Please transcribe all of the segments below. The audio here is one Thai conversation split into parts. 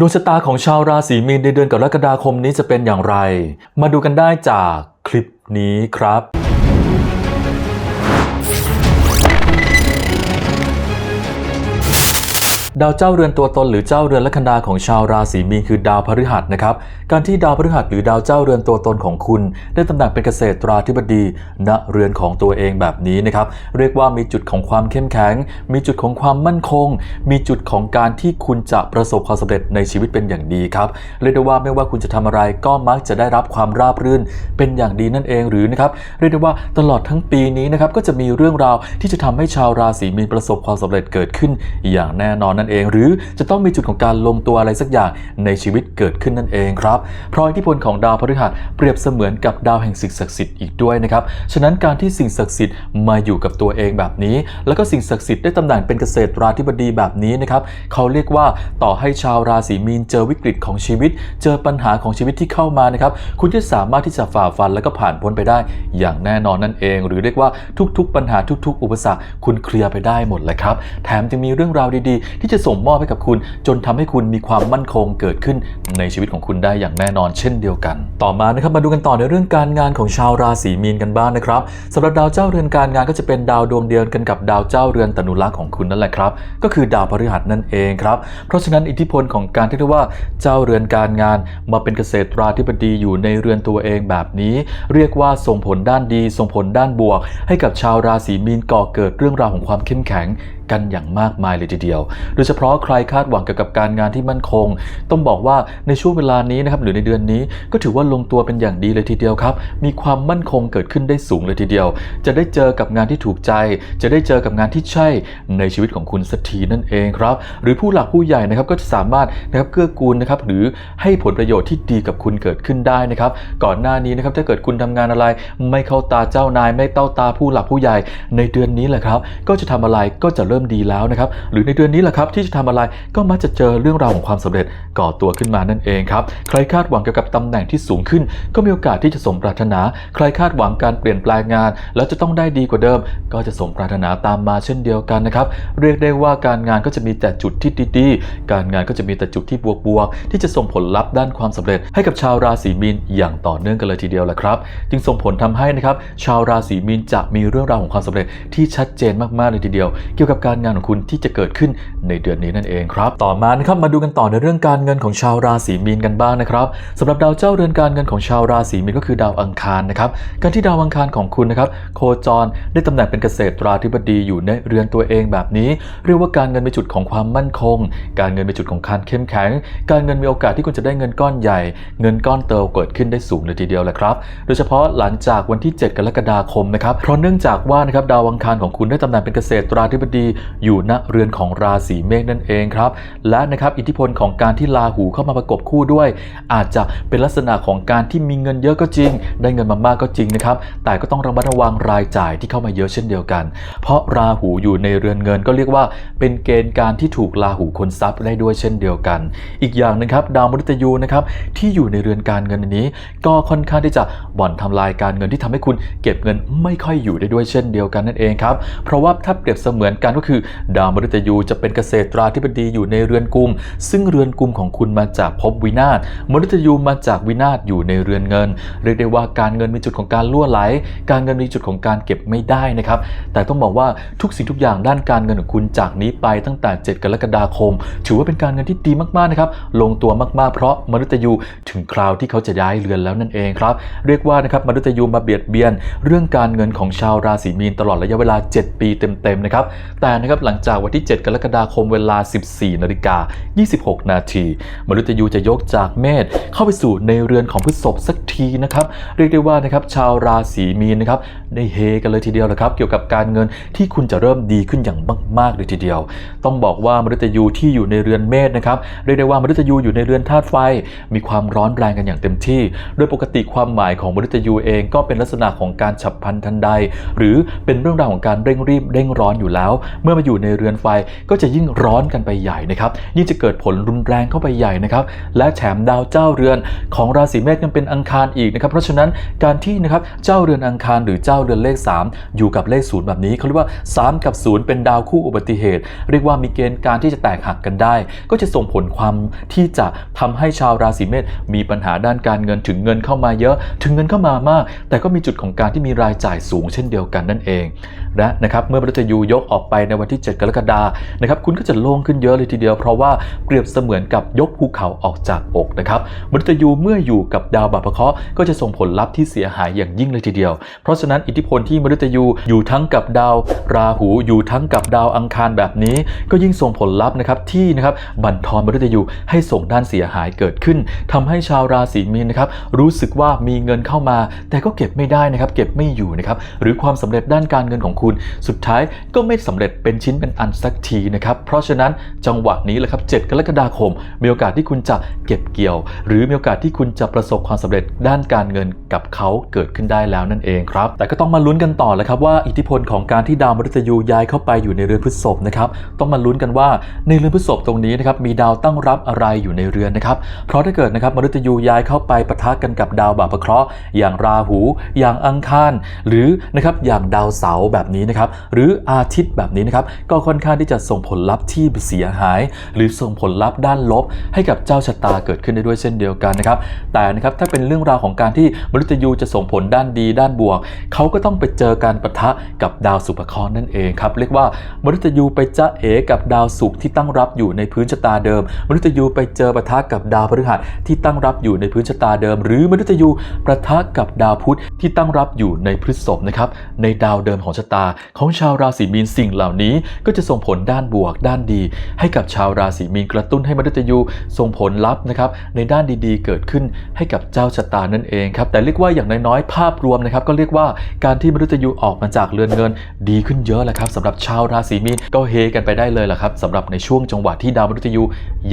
ดวงชะตาของชาวราศีมีนในเดือนกรกฎาคมนี้จะเป็นอย่างไร มาดูกันได้จากคลิปนี้ครับ ดาวเจ้าเรือนตัวตนหรือเจ้าเรือนลัคนาของชาวราศีมีนคือดาวพฤหัสนะครับ การที่ดาวพฤหัสหรือดาวเจ้าเรือนตัวตนของคุณ ได้ตำแหน่งเป็นเกษตราธิบดีณเรือนของตัวเองแบบนี้นะครับเรียกว่ามีจุดของความเข้มแข็ง มีจุดของความมั่นคง มีจุดของการที่คุณจะประสบความสำเร็จในชีวิตเป็นอย่างดีครับเรียกได้ว่าไม่ว่าคุณจะทำอะไรก็มักจะได้รับความราบรื่นเป็นอย่างดีนั่นเองหรือนะครับเรียกได้ว่าตลอดทั้งปีนี้นะครับก็จะมีเรื่องราวที่จะทำให้ชาวราศีมีนประสบความสำเร็จเกิดขึ้นอย่างแน่นอนนั่นเอง หรือจะต้องมีจุดของการลงตัวอะไรสักอย่างในชีวิตเกิดขึ้นนั่นเองครับเพราะอิทธิพลของดาวพฤหัสเปรียบเสมือนกับดาวแห่งสิ่งศักดิ์สิทธิ์อีกด้วยนะครับฉะนั้นการที่สิ่งศักดิ์สิทธิ์มาอยู่กับตัวเองแบบนี้ แล้วก็สิ่งศักดิ์สิทธิ์ได้ตำแหน่งเป็นเกษตราธิบดีแบบนี้นะครับเขาเรียกว่าต่อให้ชาวราศีมีนเจอวิกฤตของชีวิต เจอปัญหาของชีวิตที่เข้ามานะครับคุณจะสามารถที่จะฝ่าฟันแล้วก็ผ่านพ้นไปได้ อย่างแน่นอนนั่นเอง หรือเรียกว่าทุกๆ ปัญหาทุก ๆ อุปสรรค คุณเคลียร์ไปได้หมดเลยครับแถมยังมีเรื่องราวดีๆ ที่จะส่งมอบให้กับคุณ จนทำให้คุณมีความมั่นคงเกิดขึ้นในชีวิตของคุณได้อย่างแน่นอนเช่นเดียวกัน ต่อมานะครับมาดูกันต่อในเรื่องการงานของชาวราศีมีนกันบ้างนะครับสำหรับดาวเจ้าเรือนการงานก็จะเป็นดาวดวงเดียวกันกับดาวเจ้าเรือนตนุรักษ์ของคุณนั่นแหละครับ ก็คือดาวพฤหัสนั่นเองครับเพราะฉะนั้นอิทธิพลของการที่เรียกว่าเจ้าเรือนการงานมาเป็นเกษตราธิบดีอยู่ในเรือนตัวเองแบบนี้ เรียกว่าส่งผลด้านดีส่งผลด้านบวก ให้กับชาวราศีมีนก่อเกิดเรื่องราวของความเข้มแข็ง กันอย่างมากมายเลยทีเดียว โดยเฉพาะใครคาดหวังเกี่ยวกับการงานที่มั่นคง ต้องบอกว่าในช่วงเวลานี้นะครับหรือในเดือนนี้ก็ถือว่าลงตัวเป็นอย่างดีเลยทีเดียวครับ มีความมั่นคงเกิดขึ้นได้สูงเลยทีเดียว จะได้เจอกับงานที่ถูกใจ จะได้เจอกับงานที่ใช่ในชีวิตของคุณสักทีนั่นเองครับ หรือผู้หลักผู้ใหญ่นะครับก็จะสามารถนะครับเกื้อกูลนะครับหรือให้ผลประโยชน์ที่ดีกับคุณเกิดขึ้นได้นะครับ ก่อนหน้านี้นะครับถ้าเกิดคุณทำงานอะไร ไม่เข้าตาเจ้านาย ไม่เต้าตาผู้หลักผู้ใหญ่ในเดือนนี้แหละครับ ก็จะทำอะไรก็จะเริ่มดีแล้วนะครับหรือในเดือนนี้แหละครับที่จะทำอะไรก็มักจะเจอเรื่องราวของความสำเร็จก่อตัวขึ้นมานั่นเองครับใครคาดหวังเกี่ยวกับตำแหน่งที่สูงขึ้น ก็มีโอกาสที่จะสมปรารถนา ใครคาดหวังการเปลี่ยนแปลงงาน แล้วจะต้องได้ดีกว่าเดิม ก็จะสมปรารถนาตามมาเช่นเดียวกันนะครับเรียกได้ว่าการงานก็จะมีแต่จุดที่ดีๆ การงานก็จะมีแต่จุดที่บวกๆที่จะส่งผลลัพธ์ด้านความสำเร็จ ให้กับชาวราศีมีนอย่างต่อเนื่องกันเลยทีเดียวแหละครับจึงส่งผลทำให้นะครับชาวราศีมีนจะมีเรื่องราวของความสำเร็จที่ชัดเจนมากๆเลยทีเดียว เกี่ยวกับการงานของคุณที่จะเกิดขึ้นในเดือนนี้นั่นเองครับ ต่อมานะครับมาดูกันต่อในเรื่องการเงินของชาวราศีมีนกันบ้างนะครับสำหรับดาวเจ้าเรือนการเงินของชาวราศีมีนก็คือดาวอังคารนะครับการที่ดาวอังคารของคุณนะครับโคจรได้ตำแหน่งเป็นเกษตราธิบดีอยู่ในเรือนตัวเองแบบนี้ เรียกว่าการเงินเป็นจุดของความมั่นคง การเงินเป็นจุดของการเข้มแข็ง การเงินมีโอกาสที่คุณจะได้เงินก้อนใหญ่ เงินก้อนเติบเกิดขึ้นได้สูงเลยทีเดียวแหละครับ โดยเฉพาะหลังจากวันที่ 7 กรกฎาคมนะครับเพราะเนื่องจากว่านะครับดาวอังคารของคุณได้ตำแหน่งเป็นเกษตราธิบดีอยู่ณเรือนของราศีเมษนั่นเองครับ และนะครับอิทธิพลของการที่ราหูเข้ามาประกบคู่ด้วย อาจจะเป็นลักษณะของการที่มีเงินเยอะก็จริง ได้เงินมามากก็จริงนะครับแต่ก็ต้องระมัดระวังรายจ่ายที่เข้ามาเยอะเช่นเดียวกัน เพราะราหูอยู่ในเรือนเงินก็เรียกว่า เป็นเกณฑ์การที่ถูกราหูคนทรัพย์ได้ด้วยเช่นเดียวกัน อีกอย่างหนึงครับดาวมฤตยูนะครับที่อยู่ในเรือนการเงินนี้ ก็ค่อนข้างที่จะบ่อนทำลายการเงินที่ทำให้คุณเก็บเงินไม่ค่อยอยู่ได้ด้วยเช่นเดียวกันนั่นเองครับเพราะว่าถ้าเปรียบเสมือนกันก็คือ ดาวมฤตยูจะเป็นเกษตราธิบดีอยู่ในเรือนกุม ซึ่งเรือนกุมของคุณมาจากภพวินาศมฤตยูมาจากวินาศอยู่ในเรือนเงิน เรียกได้ว่าการเงินมีจุดของการล่วไหล การเงินมีจุดของการเก็บไม่ได้นะครับ แต่ต้องบอกว่าทุกสิ่งทุกอย่างด้านการเงินของคุณจากนี้ไปตั้งแต่ 7 กรกฎาคม ถือว่าเป็นการเงินที่ดีมากๆนะครับ ลงตัวมากๆ เพราะมฤตยูถึงคราวที่เขาจะย้ายเรือนแล้วนั่นเองครับ เรียกว่านะครับมฤตยูมาเบียดเบียน เรื่องการเงินของชาวราศีมีนตลอดระยะเวลา 7 ปีเต็มๆนะครับ แต่นะครับหลังจากวันที่ 7 กรกฎาคมเวลา 14นาฬิกา26 นาทีมฤตยูจะยกจากเมษเข้าไปสู่ในเรือนของพฤษภสักทีนะครับเรียกได้ว่านะครับชาวราศีมีนนะครับได้เฮกันเลยทีเดียวนะครับ เกี่ยวกับการเงินที่คุณจะเริ่มดีขึ้นอย่างมากๆเลยทีเดียว ต้องบอกว่ามฤตยูที่อยู่ในเรือนเมษนะครับเรียกได้ว่ามฤตยูอยู่ในเรือนธาตุไฟ มีความร้อนแรงกันอย่างเต็มที่ โดยปกติความหมายของมฤตยูเองก็เป็นลักษณะของการฉับพลันทันใด หรือเป็นเรื่องราวของการเร่งรีบเร่งร้อนอยู่แล้วเมื่อมาอยู่ในเรือนไฟก็จะยิ่งร้อนกันไปใหญ่นะครับ ยิ่งจะเกิดผลรุนแรงเข้าไปใหญ่นะครับ และแถมดาวเจ้าเรือนของราศีเมษยังเป็นอังคารอีกนะครับ เพราะฉะนั้นการที่นะครับเจ้าเรือนอังคารหรือเจ้าเรือนเลข 3 อยู่กับเลขศูนย์แบบนี้เขาเรียกว่า 3 กับ 0 เป็นดาวคู่อุบัติเหตุ เรียกว่ามีเกณฑ์การที่จะแตกหักกันได้ ก็จะส่งผลความที่จะทำให้ชาวราศีเมษมีปัญหาด้านการเงินถึงเงินเข้ามาเยอะ ถึงเงินเข้ามามาก แต่ก็มีจุดของการที่มีรายจ่ายสูงเช่นเดียวกันนั่นเองและนะครับเมื่อมฤตยูยกออกไปในวันที่ 7 กรกฎานะครับคุณก็จะโล่งขึ้นเยอะเลยทีเดียว เพราะว่าเปรียบเสมือนกับยกภูเขาออกจากอกนะครับมฤตยูเมื่ออยู่กับดาวบาปะเคราะห์ก็จะส่งผลลัพธ์ที่เสียหายอย่างยิ่งเลยทีเดียว เพราะฉะนั้นอิทธิพลที่มฤตยูอยู่ทั้งกับดาว ราหูอยู่ทั้งกับดาวอังคารแบบนี้ ก็ยิ่งส่งผลลัพธ์นะครับที่นะครับบั่นทอนมฤตยูให้ส่งด้านเสียหายเกิดขึ้นทำให้ชาวราศีมีนนะครับรู้สึกว่ามีเงินเข้ามา แต่ก็เก็บไม่ได้นะครับเก็บไม่อยู่นะครับหรือความสำเร็จด้านการเงินของคุณ สุดท้ายก็ไม่สำเร็จเป็นชิ้นเป็นอันสักทีนะครับ เพราะฉะนั้นจังหวะนี้แหละครับ 7 กรกฎาคม มีโอกาสที่คุณจะเก็บเกี่ยว หรือมีโอกาสที่คุณจะประสบความสำเร็จด้านการเงินกับเขาเกิดขึ้นได้แล้วนั่นเองครับ แต่ก็ต้องมาลุ้นกันต่อแหละครับว่าอิทธิพลของการที่ดาวมฤตยูย้ายเข้าไปอยู่ในเรือนพฤษภนะครับต้องมาลุ้นกันว่าในเรือนพฤษภตรงนี้นะครับมีดาวตั้งรับอะไรอยู่ในเรือนนะครับเพราะถ้าเกิดนะครับมฤตยูย้ายเข้าไปปะทะกันกับดาวบาปะเคราะห์อย่างราหู อย่างอังคาร หรือนะครับอย่างดาวเสาร์แบบนี้นะครับหรืออาทิตย์แบบนี้นะครับก็ค่อนข้างที่จะส่งผลลัพธ์ที่เสียหาย หรือส่งผลลัพธ์ด้านลบ ให้กับเจ้าชะตาเกิดขึ้นได้ด้วยเช่นเดียวกันนะครับแต่นะครับถ้าเป็นเรื่องราวของการที่มฤตยูจะส่งผลด้านดีด้านบวก เขาก็ต้องไปเจอการประทะกับดาวสุภเคราะห์นั่นเองครับเรียกว่ามฤตยูไปจะเอกับดาวศุกร์ที่ตั้งรับอยู่ในพื้นชะตาเดิม มฤตยูไปเจอประทะกับดาวพฤหัสที่ตั้งรับอยู่ในพื้นชะตาเดิม หรือมฤตยูประทะกับดาวพุธที่ตั้งรับอยู่ในพฤษภนะครับในดาวเดิมของชะตาของชาวราศีมีนสิ่งเหล่านี้ก็จะส่งผลด้านบวกด้านดี ให้กับชาวราศีมีนกระตุ้นให้มฤตยูส่งผลลัพธ์นะครับในด้านดีๆ เกิดขึ้นให้กับเจ้าชะตานั่นเองครับแต่เรียกว่าอย่างน้อยๆ ภาพรวมนะครับก็เรียกว่าการที่มฤตยูออกมาจากเรือนเงิน ดีขึ้นเยอะแหละครับสำหรับชาวราศีมีนก็เฮกันไปได้เลยแหละครับสำหรับในช่วงจังหวะที่ดาวมฤตยู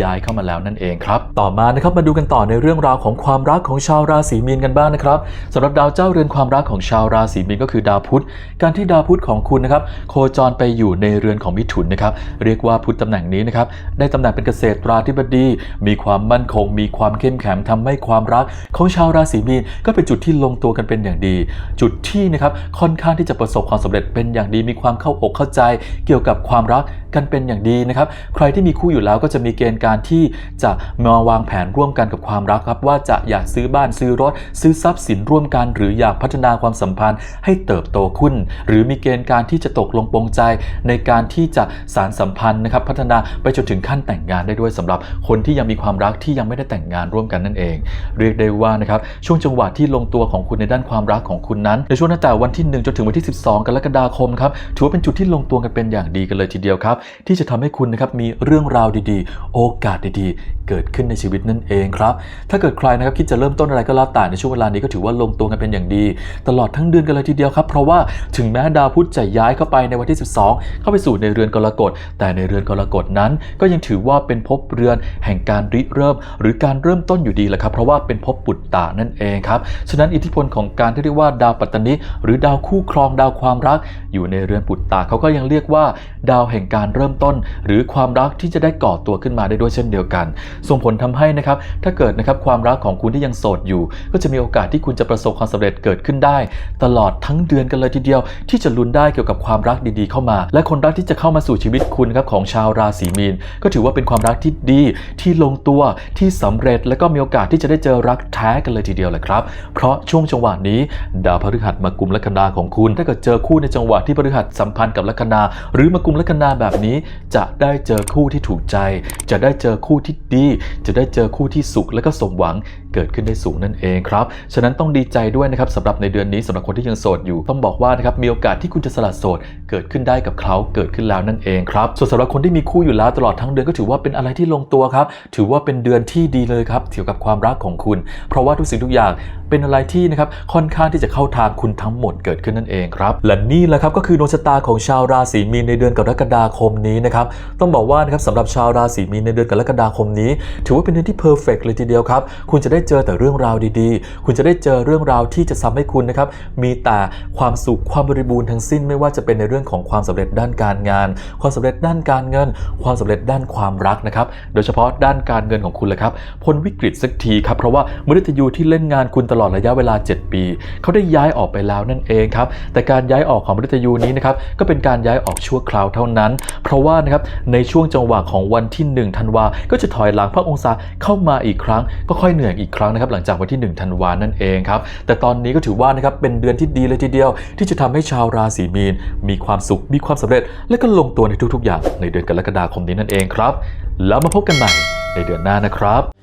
ย้ายเข้ามาแล้วนั่นเองครับต่อมานะครับมาดูกันต่อในเรื่องราวของความรักของชาวราศีมีนกันบ้างนะครับสำหรับดาวเจ้าเรือนความรักของชาวราศีมีนก็คือดาวพุธ การที่ดาวพุธของคุณนะครับโคจรไปอยู่ในเรือนของมิถุนนะครับ เรียกว่าพุธตำแหน่งนี้นะครับ ได้ตำแหน่งเป็นเกษตราธิบดี มีความมั่นคง มีความเข้มแข็งทำให้ความรัก ของชาวราศีมีนก็เป็นจุดที่ลงตัวกันเป็นอย่างดี จุดที่นะครับค่อนข้างที่จะประสบความสำเร็จเป็นอย่างดี มีความเข้าอกเข้าใจ เกี่ยวกับความรักกันเป็นอย่างดีนะครับ ใครที่มีคู่อยู่แล้วก็จะมีเกณฑ์การที่จะมาวางแผนร่วมกันกับความรักครับ ว่าจะอยากซื้อบ้านซื้อรถ ซื้อทรัพย์สินร่วมกัน หรืออยากพัฒนาความสัมพันธ์ให้เติบโตขึ้น หรือมีเกณฑ์การที่จะตกลงปรงใจในการที่จะสารสัมพันธ์นะครับพัฒนาไปจนถึงขั้นแต่งงานได้ด้วยสำหรับคนที่ยังมีความรักที่ยังไม่ได้แต่งงานร่วมกันนั่นเอง เรียกได้ว่านะครับช่วงจังหวะที่ลงตัวของคุณในด้านความรักของคุณนั้น ในช่วงตั้งแต่วันที่ 1 จนถึงวันที่ 12 กรกฎาคมครับถือว่าเป็นจุดที่ลงตัวกันเป็นอย่างดีกันเลยทีเดียวครับ ที่จะทำให้คุณนะครับมีเรื่องราวดีๆ โอกาสดีๆ เกิดขึ้นในชีวิตนั่นเองครับถ้าเกิดใครนะครับคิดจะเริ่มต้นอะไรก็แล้วแต่ในช่วงเวลานี้ก็ถือว่าลงตัวกันเป็นอย่างดี ตลอดทั้งเดือนกันเลยทีเดียวครับ เพราะว่าถึงแม้ดาวพุธจะย้ายเข้าไปในวันที่ 12เข้าไปสู่ในเรือนกรกฎ แต่ในเรือนกรกฎนั้น ก็ยังถือว่าเป็นภพเรือนแห่งการริเริ่ม หรือการเริ่มต้นอยู่ดีแหละครับ เพราะว่าเป็นภพปุตตะนั่นเองครับ ฉะนั้นอิทธิพลของการที่เรียกว่าดาวปัตตนิหรือดาวคู่ครองดาวความรัก อยู่ในเรือนปุตตะเขาก็ยังเรียกว่า ดาวแห่งการเริ่มต้น หรือความรักที่จะได้ก่อตัวขึ้นมาได้ด้วยเช่นเดียวกัน ส่งผลทำให้นะครับถ้าเกิดนะครับความรักของคุณที่ยังโสดอยู่ ก็จะมีโอกาสที่คุณจะประสบความสำเร็จเกิดขึ้นได้ ตลอดทั้งเดือนกันเลยทีเดียว ที่จะลุ้นได้เกี่ยวกับความรักดีๆ เข้ามาและคนรักที่จะเข้ามาสู่ชีวิตคุณครับของชาวราศีมีน ก็ถือว่าเป็นความรักที่ดีที่ลงตัวที่สำเร็จและก็มีโอกาสที่จะได้เจอรักแท้กันเลยทีเดียวแหละครับ เพราะช่วงจังหวะนี้ ดาวพฤหัสมากุมลัคนาของคุณ ถ้าเกิดเจอคู่ในจังหวะที่พฤหัสสัมพันธ์กับลัคนา หรือมากุมลัคนาแบบนี้ จะได้เจอคู่ที่ถูกใจ จะได้เจอคู่ที่ดี จะได้เจอคู่ที่สุขและก็สมหวัง เกิดขึ้นได้สูงนั่นเองครับ ฉะนั้นต้องดีใจด้วยนะครับสำหรับในเดือนนี้สำหรับคนที่ยังโสดอยู่ ต้องบอกว่านะครับมีโอกาสที่คุณจะสละโสด เกิดขึ้นได้กับเขาเกิดขึ้นแล้วนั่นเองครับ ส่วนสำหรับคนที่มีคู่อยู่แล้วตลอดทั้งเดือนก็ถือว่าเป็นอะไรที่ลงตัวครับ ถือว่าเป็นเดือนที่ดีเลยครับเกี่ยวกับความรักของคุณ เพราะว่าทุกสิ่งทุกอย่างเป็นอะไรที่นะครับค่อนข้างที่จะเข้าทางคุณทั้งหมดเกิดขึ้นนั่นเองครับ และนี่แหละครับก็คือดวงชะตาของชาวราศีมีนในเดือนกรกฎาคมนี้นะครับต้องบอกว่านะครับสำหรับชาวราศีมีนในเดือนกรกฎาคมนี้ ถือว่าเป็นเดือนที่เพอร์เฟกเลยทีเดียวครับคุณจะได้เจอแต่เรื่องราวดีๆ คุณจะได้เจอเรื่องราวที่จะทำให้คุณนะครับมีแต่ความสุขความบริบูรณ์ทั้งสิ้นไม่ว่าจะเป็นในเรื่องของความสำเร็จด้านการงาน ความสำเร็จด้านการเงิน ความสำเร็จด้านความรักนะครับโดยเฉพาะด้านการเงินของคุณเลยครับพ้นวิกฤตสักทีครับเพราะว่ามฤตยูที่เล่นงานคุณตลอดระยะเวลา 7 ปี เขาได้ย้ายออกไปแล้วนั่นเองครับ แต่การย้ายออกของมฤตยูนี้นะครับก็เป็นการย้ายออกชั่วคราวเท่านั้น เพราะว่านะครับในช่วงจังหวะของวันที่1ธันวา ก็จะถอยหลังพระองศาเข้ามาอีกครั้ง ก็ค่อยเหนื่อยอีกครั้งนะครับหลังจากวันที่1ธันวานั่นเองครับ แต่ตอนนี้ก็ถือว่านะครับเป็นเดือนที่ดีเลยทีเดียว ที่จะทำให้ชาวราศีมีน มีความสุขมีความสำเร็จ และก็ลงตัวในทุกๆ อย่างในเดือนกรกฎาคมนี้นั่นเองครับ แล้วมาพบกันใหม่ในเดือนหน้านะครับ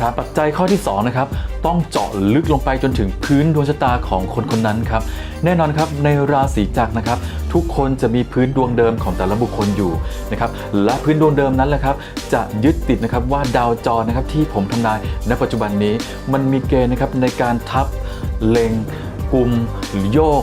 ครับ ปัจจัยข้อที่สองนะครับต้องเจาะลึกลงไปจนถึงพื้นดวงชะตาของคนคนนั้นครับแน่นอนครับในราศีจักรนะครับ ทุกคนจะมีพื้นดวงเดิมของแต่ละบุคคลอยู่นะครับและพื้นดวงเดิมนั้นแหละครับ จะยึดติดนะครับว่าดาวจรนะครับที่ผมทำนายณปัจจุบันนี้ มันมีเกณฑ์นะครับในการทับเล็งกลุ่มหรือโยก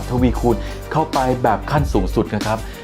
ทวีคูณเข้าไปแบบขั้นสูงสุดนะครับ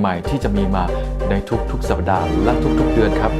ใหม่ ๆ ที่จะมีมาในทุกๆ สัปดาห์และทุกๆ เดือนครับ